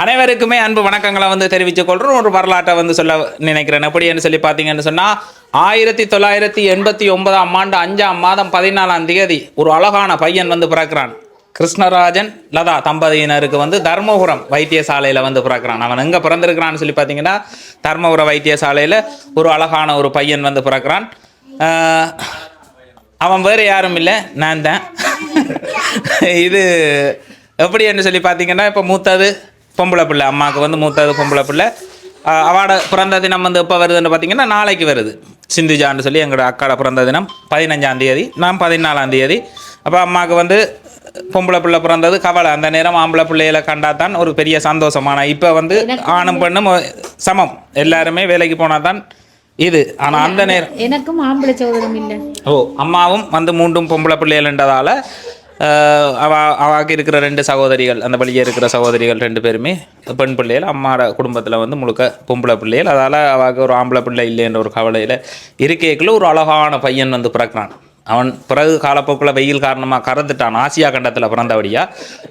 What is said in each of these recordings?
அனைவருக்குமே அன்பு வணக்கங்களை வந்து தெரிவித்துக் கொள்றோம். ஒரு வரலாற்றை வந்து சொல்ல நினைக்கிறேன். எப்படின்னு சொல்லி பார்த்தீங்கன்னு சொன்னால் ஆயிரத்தி தொள்ளாயிரத்தி எண்பத்தி ஒன்பதாம் ஆண்டு அஞ்சாம் மாதம் பதினாலாம் தேதி ஒரு அழகான பையன் வந்து பிறக்கிறான். கிருஷ்ணராஜன் லதா தம்பதியினருக்கு வந்து தர்மபுரம் வைத்தியசாலையில் வந்து பிறக்கிறான். அவன் எங்கே பிறந்திருக்கிறான்னு சொல்லி பார்த்தீங்கன்னா தர்மபுரம் வைத்தியசாலையில் ஒரு அழகான ஒரு பையன் வந்து பிறக்கிறான். அவன் வேறு யாரும் இல்லை நான் தான். இது எப்படி என்று சொல்லி பார்த்தீங்கன்னா இப்போ மூத்தது பொம்பளை பிள்ளை அம்மாவுக்கு வந்து மூத்தது பொம்பளை பிள்ளை. அவாட பிறந்த தினம் வந்து எப்போ வருதுன்னு பார்த்தீங்கன்னா நாளைக்கு வருது. சிந்துஜான்னு சொல்லி எங்களோட அக்காட பிறந்த தினம் பதினஞ்சாம் தேதி நான் பதினாலாம் தேதி. அப்போ அம்மாவுக்கு வந்து பொம்பளை பிள்ளை பிறந்தது கவலை. அந்த நேரம் ஆம்பளை பிள்ளைகளை கண்டா தான் ஒரு பெரிய சந்தோஷமான இப்போ வந்து ஆணும் பெண்ணும் சமம். எல்லாருமே வேலைக்கு போனால் தான் இது. ஆனால் அந்த நேரம் எனக்கும் ஆம்பளை சோதரம் இல்லை. ஓ அம்மாவும் வந்து மூன்றும் பொம்பளை பிள்ளைகள்ன்றதால அவ அவாக்கு இருக்கிற ரெண்டு சகோதரிகள் அந்த வழியே இருக்கிற சகோதரிகள் ரெண்டு பேருமே பெண் பிள்ளைகள் அம்மாட குடும்பத்தில் வந்து முழுக்க பொம்பளை பிள்ளைகள். அதால் அவாக்கு ஒரு ஆம்பளை பிள்ளை இல்லைன்ற ஒரு கவலையில் இருக்கைக்குள்ள ஒரு அழகான பையன் வந்து பிறக்கிறான். அவன் பிறகு காலப்போக்கில் வெயில் காரணமாக கறந்துட்டான். ஆசியா கண்டத்தில் பிறந்தபடியா.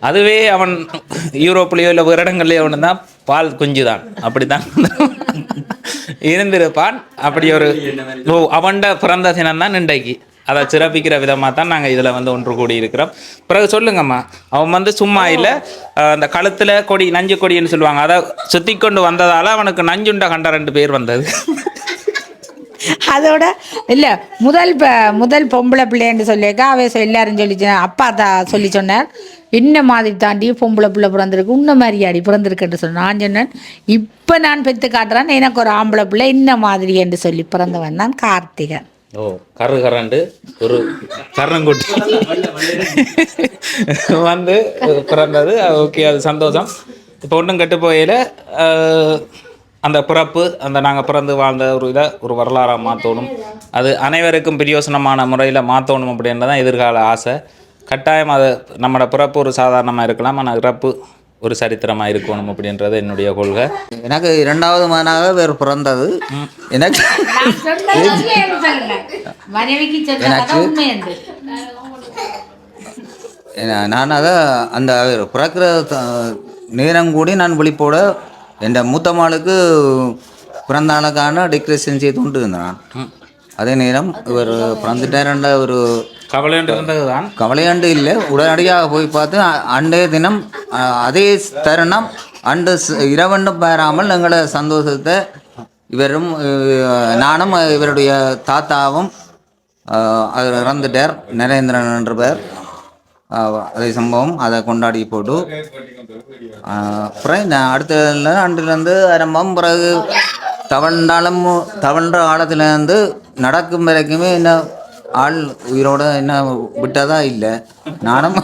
அதுவே அவன் யூரோப்லேயோ இல்லை வேறு இடங்கள்லையோ தான் பால் குஞ்சு தான் அப்படி தான் இருந்திருப்பான். அப்படி ஒரு ஓ அவன்ட பிறந்த தினம் தான் இன்றைக்கு. அதை சிறப்பிக்கிற விதமாக தான் நாங்கள் இதில் வந்து ஒன்று கூடி இருக்கிறோம் பிறகு சொல்லுங்கம்மா அவன் வந்து சும்மா இல்லை அந்த கழுத்தில் கொடி நஞ்சு கொடின்னு சொல்லுவாங்க. அதை சுற்றி கொண்டு வந்ததால் அவனுக்கு நஞ்சுண்ட கண்ட ரெண்டு பேர் வந்தது. அதோட இல்லை முதல் முதல் பொம்பளை பிள்ளைன்னு சொல்லியிருக்கா. அவை எல்லாரும் சொல்லி அப்பா தான் சொல்லி சொன்னார். என்ன மாதிரி தாண்டி பொம்பளை பிள்ளை பிறந்திருக்கு உன்ன மாதிரி அடி பிறந்திருக்குன்னு சொன்னேன் நான் சொன்னேன் இப்போ நான் பெற்று காட்டுறேன் எனக்கு ஒரு ஆம்பளை பிள்ளை இன்ன மாதிரி என்று சொல்லி பிறந்தவன் தான் கார்த்திகன். ஓ கரு கரண்டு ஒரு கரணங்குட்டி வந்து பிறந்தது. ஓகே அது சந்தோஷம். இப்போ ஒன்றும் கெட்டு போயில அந்த பிறப்பு அந்த நாங்கள் பிறந்து வாழ்ந்த ஒரு இதை ஒரு வரலாறாக மாற்றணும் அது அனைவருக்கும் பிரயோசனமான முறையில் மாற்றணும் அப்படின்றதான் எதிர்கால ஆசை. கட்டாயம் அது நம்மளோட பிறப்பு ஒரு சாதாரணமாக இருக்கலாம் ஆனால் இறப்பு ஒரு சரித்திரமாக இருக்கணும் அப்படின்றது என்னுடைய கொள்கை. எனக்கு இரண்டாவது மகனாக வேறு பிறந்தது. எனக்கு மனைவிக்கு எனக்கு- நான் அதை அந்த பிறக்கிற நேரம் கூடி நான் விழிப்போட என் மூத்த மகளுக்கு பிறந்த நாளுக்கான டெக்கரேஷன் செய்து கொண்டு இருந்தேன் நான் அதே நேரம் இவர் பிறந்துட்டாருன்ற ஒரு கவலைண்டு இருந்தது தான் கவலையாண்டு இல்லை. உடனடியாக போய் பார்த்து அன்றைய தினம் அதே தருணம் அன்று ச- இரவண்டு பெறாமல் எங்களோட சந்தோஷத்தை இவரும் நானும் இவருடைய தாத்தாவும் அவர் இறந்துட்டார். நரேந்திரன் என்ற பேர் அதே சம்பவம் அதை கொண்டாடி போட்டு அப்புறம் நான் அடுத்த அன்றிலிருந்து ஆரம்பம். பிறகு தவழ்ந்தாலும் தவழ்ன்ற காலத்துலேருந்து நடக்கும் வரைக்குமே என்ன ஆள் உயிரோட என்ன விட்டதா இல்லை. நானும்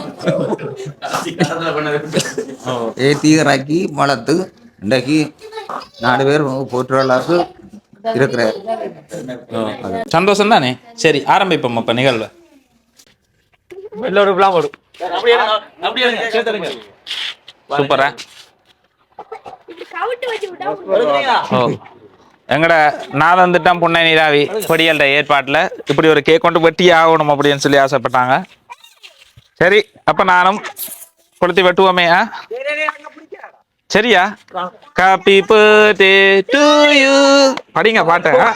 ஏற்றி இறக்கி வளர்த்து இன்றைக்கு நாலு பேர் போற்றுற அளவுக்கு இருக்கிறார். சந்தோஷம் தானே சரி ஆரம்பிப்போம் அப்போ நிகழ்வு. எல்லோரும் போடும் சூப்பரா? ஓ. எங்கட நான் வந்துட்டேன் புண்ணை நீராவி பொடியல்ட ஏற்பாட்டில் இப்படி ஒரு கேக் கொண்டு வெட்டி ஆகணும் அப்படின்னு சொல்லி ஆசைப்பட்டாங்க. சரி அப்ப நானும் கொளுத்தி வெட்டுவோமே ஆ? சரியா? காப்பி பர்த்டே டு யூ படிங்க பாட்டை. ஆ?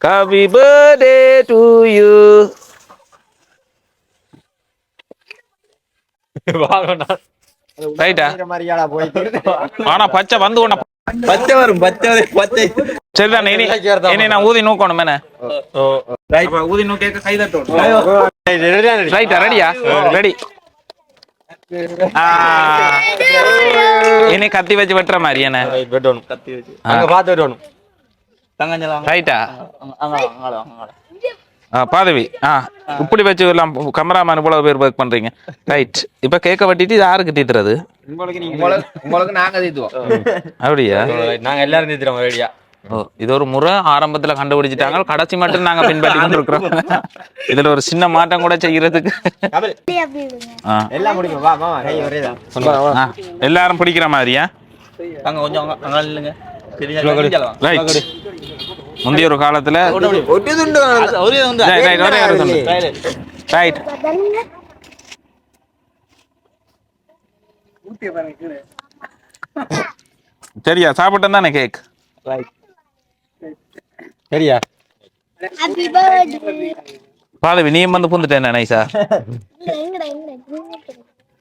காப்பி பர்த்டே டு யூ ரைட்டா ஆனா பச்சை வந்து உன்னை பச்சை வரும் பச்சை பச்சை. சரிதான் இனி இனி நான் ஊதி நோக்கணும் அப்ப ஊதி நோக்க கை தட்டணும். ரைட்டா ரெடியா ரெடி இனி கத்தி வச்சு வெட்டுற மாதிரி என்ன? வெட்டணும். கத்தி வச்சு அங்க பார்த்து வெட்டணும். ரைட்டா பாதவி. ஆ இப்படி வச்சு எல்லாம் கமராமேன் இவ்வளவு பேர் ஒர்க் பண்றீங்க. ரைட் இப்ப கேக்க வெட்டிட்டு யாருக்கு தீத்துறது உங்களுக்கு நாங்க தீத்துவோம் அப்படியா? நாங்க எல்லாரும் தீத்துறோம் ரெடியா ஓ இது ஒரு முறை ஆரம்பத்துல கண்டுபிடிச்சிட்டாங்க. கடைசி மட்டும் நாங்க பின்பற்றி இருக்கிறோம் இதுல ஒரு சின்ன மாற்றம் கூட செய்யறதுக்கு. எல்லாரும் பிடிக்கிற மாதிரியா? அங்க கொஞ்சம் அங்க அங்க இல்லைங்க ரைட் முந்தைய ஒரு காலத்துல ரைட் சரியா சாப்பிட்டேன் தானே கேக் சரியா? பாதவி நீ வந்து புந்துட்டேன் நைசா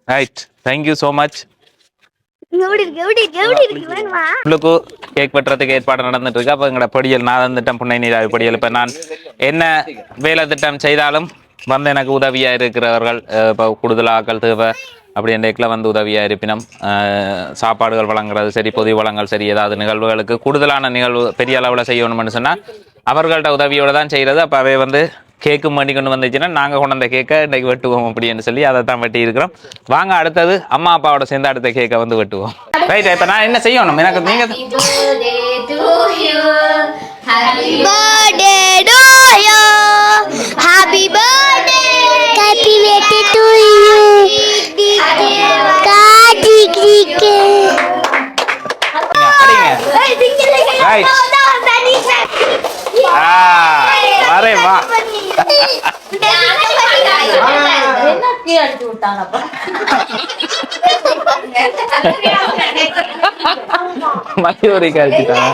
right thank you so much உங்களுக்கு கேக் வெட்டுறதுக்கு ஏற்பாடு நடந்துட்டு இருக்கு. அப்போ எங்களோட பொடியல் நான் புன்னை நீராவி பொடியல். இப்போ நான் என்ன வேலை திட்டம் செய்தாலும் வந்து எனக்கு உதவியாக இருக்கிறவர்கள் இப்போ கூடுதல் ஆக்கள் தேவை. அப்படி என்றைக்கில் வந்து உதவியாக இருப்பினும் சாப்பாடுகள் வழங்குறது சரி பொதி வளங்கள் சரி ஏதாவது நிகழ்வுகளுக்கு கூடுதலான நிகழ்வு பெரிய அளவில் செய்யணும்னு சொன்னால் அவர்கள்ட்ட உதவியோடு தான் செய்கிறது அப்போ அவை வந்து கேக்கும் பண்ணி கொண்டு வந்துச்சுன்னா நாங்கள் கொண்டு வந்த கேக்கை இன்றைக்கு வெட்டுவோம் அப்படின்னு சொல்லி அதை தான் வெட்டி இருக்கிறோம் வாங்க அடுத்தது அம்மா அப்பாவோட சேர்ந்து அடுத்த கேக்கை வந்து வெட்டுவோம். ரைட் இப்போ நான் என்ன செய்யணும்? எனக்கு நீங்கள் birthday to you happy birthday happy birthday to you காட்டி கிரிக்கே அடிங்க. Right. ஆ வரே வா. மயூரி கழிச்சிட்டாங்க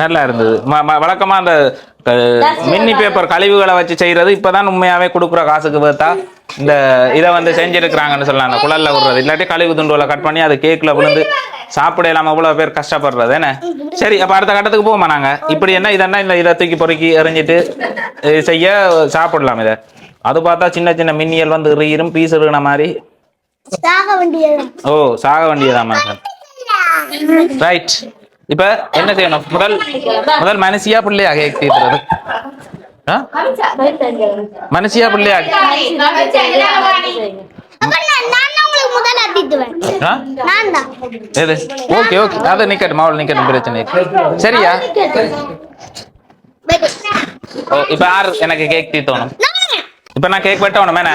நல்லா இருந்தது. வழக்கமா அந்த மின்னி பேப்பர் கழிவுகளை வச்சு செய்யறது இப்பதான் உண்மையாவே கொடுக்குற காசுக்கு பார்த்தா இந்த இதை வந்து செஞ்சிருக்கிறாங்கன்னு சொல்லலாம் அந்த குழல்ல விடுறது. இல்லாட்டி கழிவு துண்டுகளை கட் பண்ணி அது கேக்ல விழுந்து சாப்பிட இல்லாம இவ்வளவு பேர் கஷ்டப்படுறது என்ன? சரி அப்ப அடுத்த கட்டத்துக்கு போமா நாங்க? இப்படி என்ன இதென்ன இந்த இதை தூக்கி பொறுக்கி எறிஞ்சிட்டு செய்ய சாப்பிடலாம் இதை. அது பார்த்தா சின்ன சின்ன மின்னியல் வந்து ரீரும் பீஸ் இருக்கிற மாதிரி ஓ சாக வேண்டியதான் மனுஷன் ரைட் இப்ப என்ன செய்யணும்? முதல் முதல் மனசியா பிள்ளையா கேக் தீர்த்துறது ஆ? மனசியா பிள்ளையா? ஆ? எது? Okay okay. அதை நிக்கட்டும் அவள் நிக்கட்டும் பிரச்சனை சரியா? ஓ இப்ப யார் எனக்கு கேக் தீர்த்தணும் இப்ப நான் கேக் வெட்டணும் மேன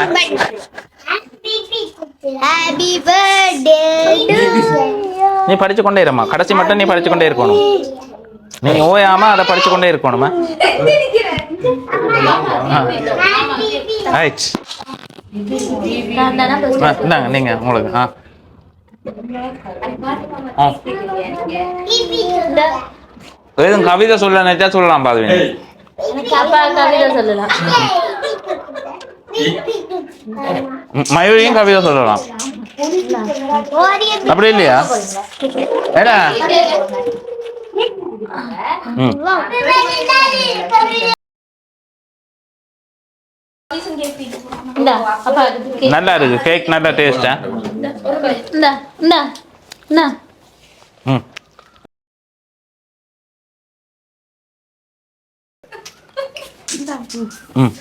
நீ படிச்சு கொண்டே இருமா கடைசி மட்டும் நீ படிச்சு கொண்டே இருக்கணும். நீ ஓயாம அதை படிச்சு கொண்டே இருக்கணுமா இந்தாங்க நீங்க உங்களுக்கு ஆ. ஆ. எதுவும் கவிதை சொல்ல நினைச்சா சொல்லலாம் பாதுவின் மயூரியும் கவிதை சொல்லலாம். அப்படி இல்லையா? ஏடா. நல்லா இருக்கு. கேக் நல்லா டேஸ்டா ம். ம்.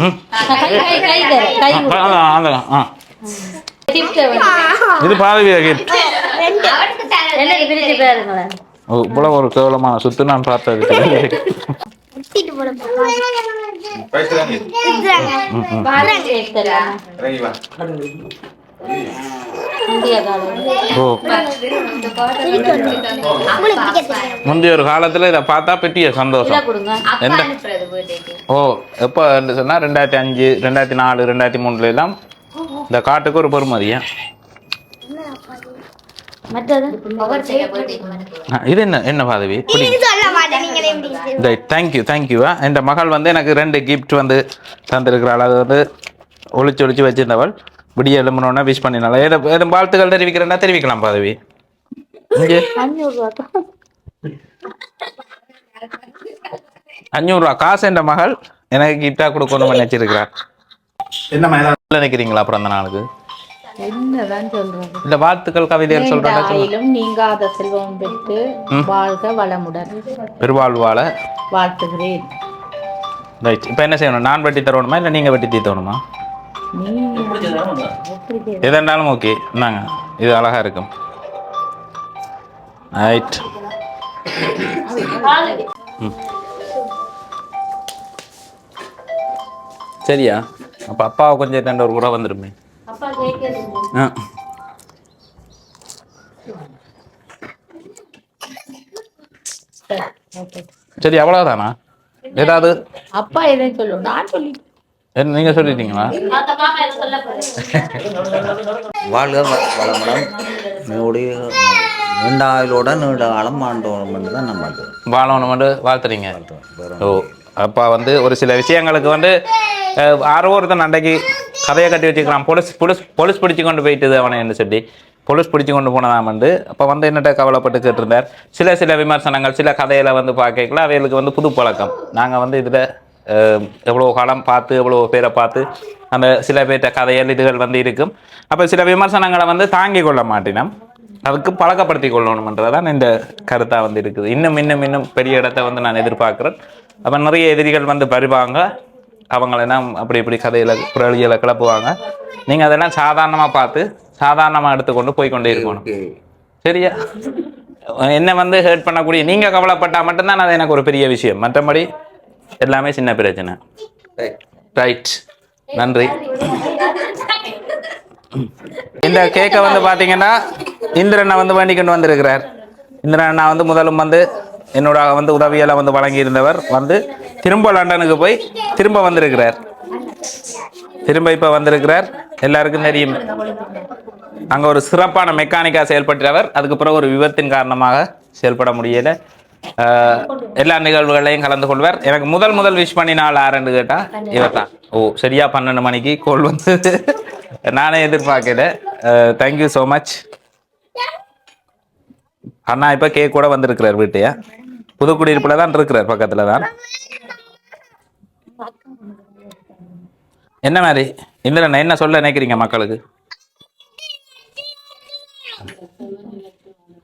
ம். ஆ, அதான், அதான், ஆ. இது பாதவிய கிஃப்ட் ஓ இவ்வளவு ஒரு கேவலமான சுத்து நான் பார்த்தது. முந்தைய ஒரு காலத்துல இதை பார்த்தா பெரிய சந்தோஷம். எந்த? ஓ எப்போ சொன்னா ரெண்டாயிரத்தி அஞ்சு ரெண்டாயிரத்தி நாலு ரெண்டாயிரத்தி மூணுல எல்லாம் இந்த காட்டுக்கு ஒரு பெருமதியா ஆ, இது என்ன என்ன பாதவி? தேங்க்யூ தேங்க்யூ என் மகள் வந்து எனக்கு ரெண்டு கிஃப்ட் வந்து தந்திருக்கிறாள். அது வந்து ஒளிச்சு ஒளிச்சு வச்சிருந்தவள். விடிய எழும்பணுன்னா விஷ் பண்ணினால ஏதோ ஏதும் வாழ்த்துக்கள் தெரிவிக்கிறேன்னா தெரிவிக்கலாம் பாதவி. அஞ்சூறுரூவா காசு என்ற மகள் எனக்கு கிஃப்டாக கொடுக்கணும்னு நினைச்சிருக்கிறார் என்ன மாதிரி நினைக்கிறீங்களா பிறந்த நாளுக்கு? என்னதான் சொல்றது? இல்ல வாழ்த்துக்கள் கவிதைகள் சொல்றாங்க நீங்காத செல்வம் பெற்று வாழ்க வளமுடன். பெருவாழ்வாழ வாழ்த்துகிறேன். ரைட். இப்போ என்ன செய்யணும்? நான் வெட்டி தரணுமா இல்லை நீங்கள் வெட்டி தீத்தணுமா? நீ எது இருந்தாலும் ஓகே இந்தாங்க. இது அழகா இருக்கும் ரைட். சரியா? அப்போ அப்பாவை கொஞ்சம் ரெண்டு ஒரு கூட வந்துருமே ஆ. சரி அவ்வளவுதானா? ஏதாவது? அப்பா எதையும் சொல்லும்? நான் சொல்லி என்ன நீங்க சொல்லிட்டீங்களா? வாழ்க வளமுடன். நம்முடைய நீண்ட ஆயுளோட நீண்ட காலம் ஆண்டோம் என்று தான் நம்ம வாழணும் வந்து வாழ்த்துறீங்க. ஓ அப்பா வந்து ஒரு சில விஷயங்களுக்கு வந்து யாரோ ஒருத்தன் அன்றைக்கு கதையை கட்டி வச்சுக்கிறான். போலீஸ் போலீஸ் போலீஸ் பிடிச்சு கொண்டு போயிட்டுது அவனை என்ன சொல்லி. போலீஸ் பிடிச்சு கொண்டு போனதாம் வந்து அப்போ வந்து என்னட்ட கவலைப்பட்டு கேட்டிருந்தார். சில சில விமர்சனங்கள் சில கதையில வந்து பார்க்கல அவைகளுக்கு வந்து புது பழக்கம். நாங்கள் வந்து இதில் எவ்வளோ காலம் பார்த்து எவ்வளோ பேரை பார்த்து அந்த சில பேர்ட்ட கதைகள் இதுகள் வந்து இருக்கும். அப்போ சில விமர்சனங்களை வந்து தாங்கி கொள்ள மாட்டினோம். அதுக்கு பழக்கப்படுத்தி கொள்ளணுமன்றதான் இந்த கருத்தாக வந்து இருக்குது. இன்னும் இன்னும் இன்னும் பெரிய இடத்த வந்து நான் எதிர்பார்க்குறேன். அப்போ நிறைய எதிரிகள் வந்து வருவாங்க. அவங்களெல்லாம் அப்படி இப்படி கதையில் குரலியலை கிளப்புவாங்க. நீங்கள் அதெல்லாம் சாதாரணமாக பார்த்து சாதாரணமாக எடுத்துக்கொண்டு போய் கொண்டே இருக்கணும். சரியா? என்ன வந்து ஹேர்ட் பண்ணக்கூடிய நீங்கள் கவலைப்பட்டால் மட்டும்தான் அது எனக்கு ஒரு பெரிய விஷயம். மற்றபடி எல்லாமே சின்ன பிரச்சனை. ரைட் நன்றி. இந்த கேக்கை வந்து பார்த்தீங்கன்னா இந்திரனை வந்து வேண்டிக்கொண்டு வந்திருக்கிறார். இந்திரன் அண்ணா வந்து முதலும் வந்து என்னோட வந்து உதவியெல்லாம் வந்து வழங்கியிருந்தவர் வந்து திரும்ப லண்டனுக்கு போய் திரும்ப வந்திருக்கிறார். திரும்ப இப்போ வந்திருக்கிறார். எல்லாருக்கும் தெரியும். அங்கே ஒரு சிறப்பான மெக்கானிக்காக செயல்பட்டவர். அதுக்கு பிறகு ஒரு விபத்தின் காரணமாக செயல்பட முடியலை. ஆஹ், எல்லா நிகழ்வுகளையும் கலந்து கொள்வார். எனக்கு முதல் முதல் விஷ் நாள் ஆறுன்னு கேட்டால் இவர் தான் ஓ சரியா பன்னெண்டு மணிக்கு கோல் வந்து. நானே எதிர்பார்க்கல. தேங்க்யூ ஸோ மச் அண்ணா இப்போ கேக் கூட வந்திருக்கிறார் வீட்டையா புதுக்குடியிருப்பில் தான் இருக்கிறார் பக்கத்தில் தான் என்ன மாதிரி? இந்திரன் என்ன சொல்ல நினைக்கிறீங்க மக்களுக்கு?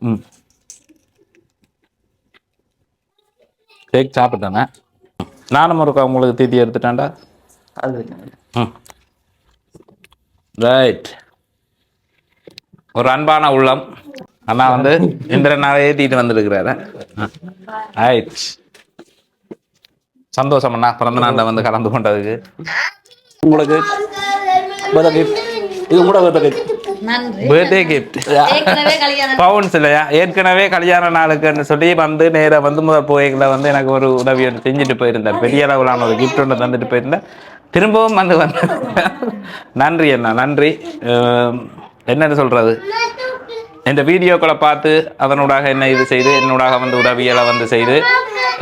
ம். கேக் சாப்பிட்டானே. நானும் ஒருக்கா உங்களுக்கு தீத்தி எடுத்துட்டான்டா. ம். ரைட் ஒரு அன்பான உள்ளம். அண்ணா வந்து இந்திரனாவே ஏற்றிட்டு வந்திருக்கிறாரு. ரைட் சந்தோஷம் அண்ணா. பிறந்த நாளில் வந்து கலந்து கொண்டதுக்கு. உங்களுக்கு birthday gift. இது கூட பர்த்டே கிஃப்ட் ஏற்கனவே கல்யாணம் பவுன்ஸ் இல்லையா? ஏற்கனவே கல்யாண நாளுக்குன்னு சொல்லி வந்து நேரா வந்து முதல் போய்களை வந்து எனக்கு ஒரு உதவி ஒன்று செஞ்சுட்டு போயிருந்தார். பெரிய அளவிலான ஒரு கிஃப்ட் ஒன்று தந்துட்டு போயிருந்தேன் திரும்பவும் வந்து வந்து நன்றி அண்ணா நன்றி. என்னன்னு சொல்றது? இந்த வீடியோக்களை பார்த்து அதனூடாக என்ன இது செய்து என்னூடாக வந்து உதவிகளை வந்து செய்து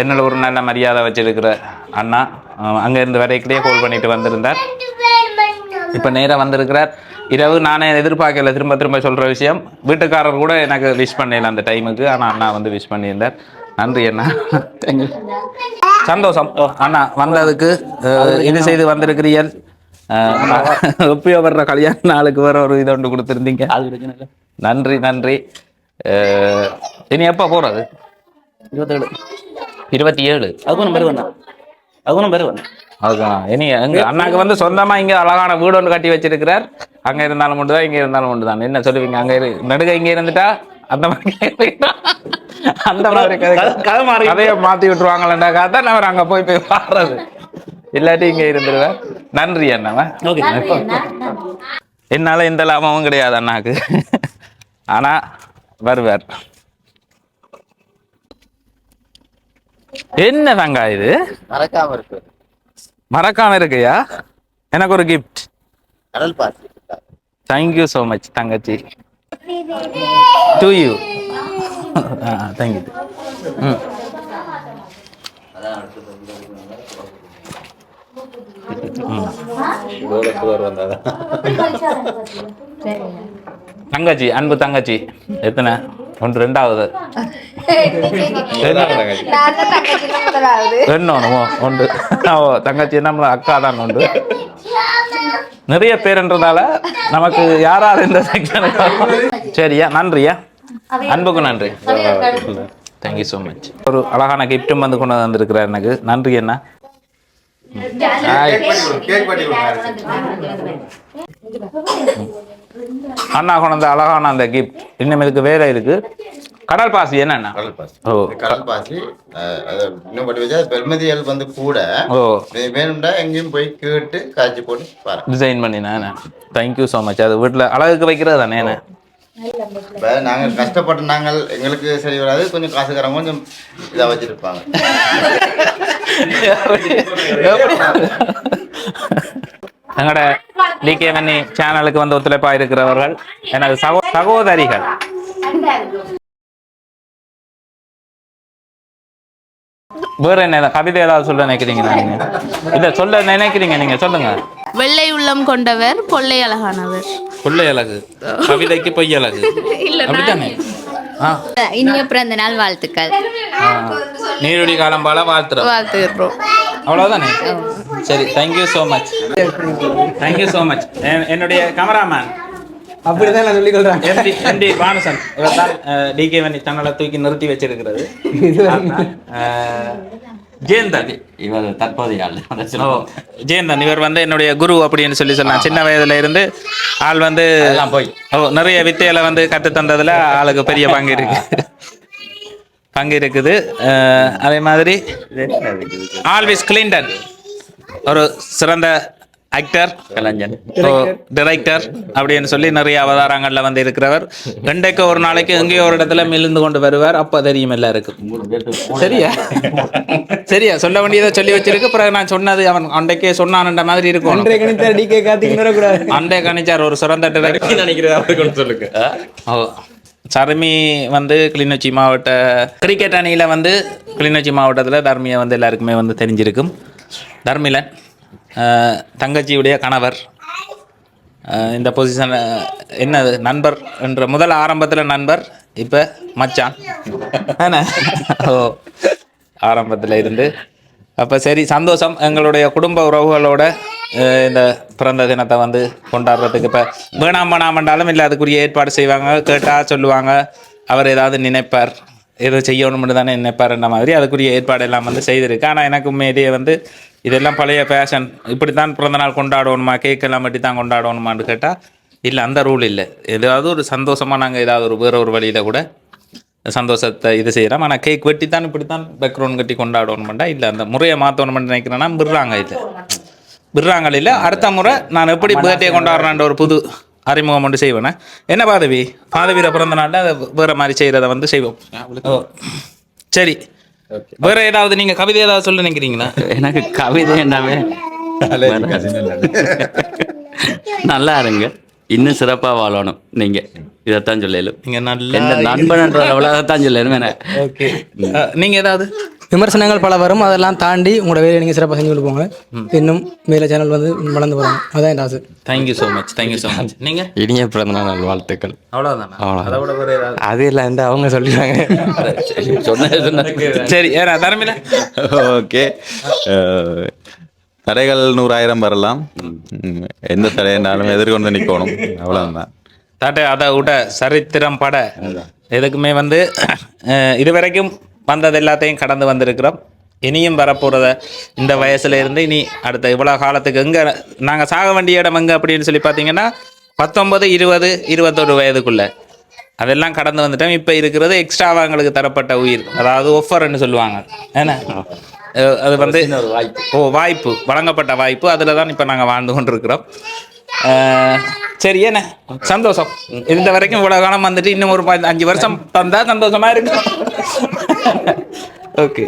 என்னோட ஒரு நல்ல மரியாதை வச்சிருக்கிற அண்ணா. அஹ், அங்க இருந்து வரைக்கிட்டே கால் பண்ணிட்டு வந்திருந்தார். இப்போ நேரா வந்திருக்கிறார். இரவு நானே எதிர்பார்க்கல திரும்ப திரும்ப சொல்ற விஷயம். வீட்டுக்காரர் கூட எனக்கு விஷ் பண்ணல அந்த டைமுக்கு ஆனா அண்ணா வந்து விஷ் பண்ணியிருந்தார். நன்றி அண்ணா. You. சந்தோஷம். அண்ணா வந்ததுக்கு இது செய்து வந்திருக்கிறீர்கள். அஹ், எப்பயோ வர்ற கல்யாண நாளுக்கு வேற ஒரு இது ஒன்று கொடுத்துருந்தீங்க. நன்றி நன்றி. இனி எப்போ போறது? இருபத்தேழு. இருபத்தி ஏழு. அதுவும் நம்ம வருவேன் அதுவும் நம்ம வருவேன் அதுதான். இனி எங்க அண்ணாக்கு வந்து சொந்தமா இங்க அழகான வீடு ஒன்று கட்டி வச்சிருக்கிறார். அங்க இருந்தாலும் தான் இங்க இருந்தாலும் தான் என்ன சொல்லுவீங்க? அங்க இரு. நடுக இங்க இருந்துட்டா அந்த மாதிரி அந்த மாதிரி கதை கதை மாறி கதையை மாத்தி விட்டுருவாங்களேண்டாக்கா தான் அவர் அங்க போய் போய் பாடுறது இல்லாட்டி இங்க இருந்துருவேன் நன்றி ஓகே. என்னால எந்த லாபமும் கிடையாது அண்ணாக்கு. ஆனா வருவார். என்ன தங்கா இது? மறக்காம இருக்கு. மறக்காம இருக்கையா? எனக்கு ஒரு கிஃப்ட் கடல் பாசி. தேங்க்யூ ஸோ மச் தங்கச்சி. டு யூ தேங்க்யூ ம். தங்கச்சி அன்பு தங்கச்சி. எத்தனை? ஒன்று ரெண்டாவது. ஒன்று ஓ தங்கச்சி நம்மள அக்கா தான் உண்டு நிறைய பேருன்றதால நமக்கு யாரார் இந்த சரியா நன்றியா அன்புக்கு நன்றி தேங்க்யூ ஸோ மச் ஒரு அழகான கிஃப்ட்டும் வந்து கொண்டு வந்திருக்கிறார் எனக்கு நன்றி Hi. அண்ணா கொண்டு அழகான அந்த கிஃப்ட் இன்னும் இதுக்கு வேற இருக்கு கடல் பாசி என்னண்ணா கடல் பாசி ஓ கடல் பாசி இன்னும் படி வச்சா பெருமதிகள் வந்து கூட வேணும்டா எங்கேயும் போய் கேட்டு காய்ச்சி போட்டு பாருங்க டிசைன் பண்ணினேன் தேங்க்யூ ஸோ மச் அது வீட்டில் அழகுக்கு வைக்கிறது தானே என்ன? நாங்கள் கஷ்டப்பட்டு நாங்கள் எங்களுக்கு சரி வராது கொஞ்சம் காசுக்காரங்க கொஞ்சம் இதாக வச்சிருப்பாங்க. எங்களோட டிகே மணி சேனலுக்கு வந்து ஒத்துழைப்பாக இருக்கிறவர்கள் எனது சகோ சகோதரிகள். வேற என்ன கவிதை ஏதாவது சொல்ல நினைக்கிறீங்களா நீங்க? இல்ல சொல்ல நினைக்கிறீங்க நீங்க சொல்லுங்க. வெள்ளை உள்ளம் கொண்டவர் கொள்ளை அழகானவர். கொள்ளை அழகு. கவிதைக்கு பொய் அழகு. அப்படித்தானே? ஆ. இனிய பிறந்த நாள் வாழ்த்துக்கள். நீருடி காலம் பால வாழ்த்துறோம். வாழ்த்துகிறோம். அவ்வளவுதானே? சரி thank you so much thank you so much என்னுடைய கேமராமேன் அப்படிதான் நான் சொல்லிக் கொள்றேன் எம்டி எம்டி பானுசன். இவர் தான் டிகே வனி சேனலை தூக்கி நிறுத்தி வச்சிருக்கிறது. ஜெயந்தன். இவர் தற்போதைய ஆள். ஜெயந்தன். இவர் வந்து என்னுடைய குரு அப்படின்னு சொல்லி சொல்லலாம் சின்ன வயதுல இருந்து ஆள் வந்து போய். ஓ நிறைய வித்தையில வந்து கத்து தந்ததுல ஆளுக்கு பெரிய பங்கு இருக்கு. பங்கு இருக்குது. அதே மாதிரி ஆல்விஸ் கிளின்டன் ஒரு சிறந்த ஆக்டர் கலைஞன் டைரக்டர் அப்படின்னு சொல்லி நிறைய அவதாரங்கள்ல வந்து இருக்கிறவர். ரெண்டைக்கு ஒரு நாளைக்கு எங்கேயோ ஒரு இடத்துல மிழுந்து கொண்டு வருவார். அப்ப தெரியும் எல்லாருக்கும். சரியா? சரியா? சொல்ல வேண்டியதை சொல்லி வச்சிருக்கு. பிறகு நான் சொன்னது அவன் அன்றைக்கே சொன்னான்ன்ற மாதிரி இருக்கும் டிகே கார்த்திக் வரக்கூடாது. அண்டே கணிச்சார் ஒரு சிறந்த டைரக்டர் நினைக்கிறேன் சொல்லுங்க. சர்மி வந்து கிளிநொச்சி மாவட்ட கிரிக்கெட் அணியில் வந்து கிளிநொச்சி மாவட்டத்தில் தர்மியை வந்து எல்லாருக்குமே வந்து தெரிஞ்சிருக்கும். தர்மிலன். தங்கச்சியுடைய கணவர். இந்த பொசிஷன் என்னது நண்பர் என்ற முதல் ஆரம்பத்தில் நண்பர் இப்போ மச்சான். ஓ ஆரம்பத்தில் இருந்து. அப்போ சரி சந்தோஷம். எங்களுடைய குடும்ப உறவுகளோட இந்த பிறந்த தினத்தை வந்து கொண்டாடுறதுக்கு இப்போ வேணாம் வேணாமண்டாலும் இல்லை அதுக்குரிய ஏற்பாடு செய்வாங்க. கேட்டால் சொல்லுவாங்க. அவர் ஏதாவது நினைப்பார். ஏதோ செய்யணும்னு தானே நினைப்பாருன்ற மாதிரி அதுக்குரிய ஏற்பாடு எல்லாம் வந்து செய்திருக்கு. ஆனால் எனக்கு உண்மையிலேயே வந்து இதெல்லாம் பழைய ஃபேஷன் இப்படி தான் பிறந்த நாள் கொண்டாடணுமா கேக் எல்லாம் மட்டும் தான் கொண்டாடணுமான்னு கேட்டால் இல்லை அந்த ரூல் இல்லை. ஏதாவது ஒரு சந்தோஷமாக நாங்கள் ஏதாவது ஒரு வேற ஒரு வழியில் கூட சந்தோஷத்தை இது செய்கிறோம் ஆனால் கேக் வெட்டி தான் இப்படி தான் பேக்ரவுண்ட் கட்டி கொண்டாடணுமெண்டா இல்லை அந்த முறையை மாற்றணும்னு நினைக்கிறேன்னா விடுறாங்க இல்லை. விடுறாங்க இல்லை அடுத்த முறை நான் எப்படி பர்த்டே கொண்டாடுறேன்ற ஒரு புது அறிமுகம் ஒன்று செய்வேனே? என்ன பாதவி? பாதவியில பிறந்த நாளில் அதை வேறு மாதிரி செய்கிறத வந்து செய்வோம். ஓ சரி. வேற ஏதாவது நீங்கள் கவிதை ஏதாவது சொல்ல நினைக்கிறீங்களா? எனக்கு கவிதை என்னவே நல்லா இருங்க. இன்னும் சிறப்பா வாழணும். நீங்க இதைத்தான் சொல்லலும். நீங்கள் நல்லா அவ்வளோதான் சொல்லணும் என்ன ஓகே நீங்கள் ஏதாவது? விமர்சனங்கள் பல வரும். அதெல்லாம் தாண்டி உங்களோட வேலையை நீங்கள் சிறப்பாக செஞ்சு கொடுப்போங்க. இன்னும் மேலே சேனல் வந்து வளர்ந்து வரும். அதான் என் ஆசை. Thank you so much thank you so much நீங்கள் இனிய பிறந்த நாள் வாழ்த்துக்கள் அவ்வளோதானா. அதை இல்லை இந்த அவங்க சொல்லிடுவாங்க. சொன்னது சொன்னது சரி ஏன்னா தரமில்ல? ஓகே தடைகள் நூறாயிரம் வரலாம். எந்த தடையினாலும் எதிர்கொண்டு நிற்கணும் அவ்வளவுதான். தாட்ட அதை விட சரித்திரம் பட. எதுக்குமே வந்து இதுவரைக்கும் வந்தது எல்லாத்தையும் கடந்து வந்திருக்கிறோம். இனியும் வரப்போகிறத இந்த வயசுல இருந்து இனி அடுத்த இவ்வளோ காலத்துக்கு எங்கே நாங்கள் சாக வேண்டிய இடம் எங்கே அப்படின்னு சொல்லி பார்த்தீங்கன்னா பத்தொன்பது இருபது இருபத்தொரு வயதுக்குள்ள. அதெல்லாம் கடந்து வந்துட்டோம். இப்போ இருக்கிறது எக்ஸ்ட்ராவாக எங்களுக்கு தரப்பட்ட உயிர். அதாவது ஒஃபர்ன்னு சொல்லுவாங்க. அஹ், அது வந்து ஓ வாய்ப்பு. வழங்கப்பட்ட வாய்ப்பு. அதில் தான் இப்போ நாங்கள் வாழ்ந்து கொண்டிருக்கிறோம். சரி என்ன? சந்தோஷம். இந்த வரைக்கும் இவ்வளோ காலம் வந்துட்டு இன்னும் ஒரு அஞ்சு வருஷம் தந்தா சந்தோஷமா இருக்கும். ஓகே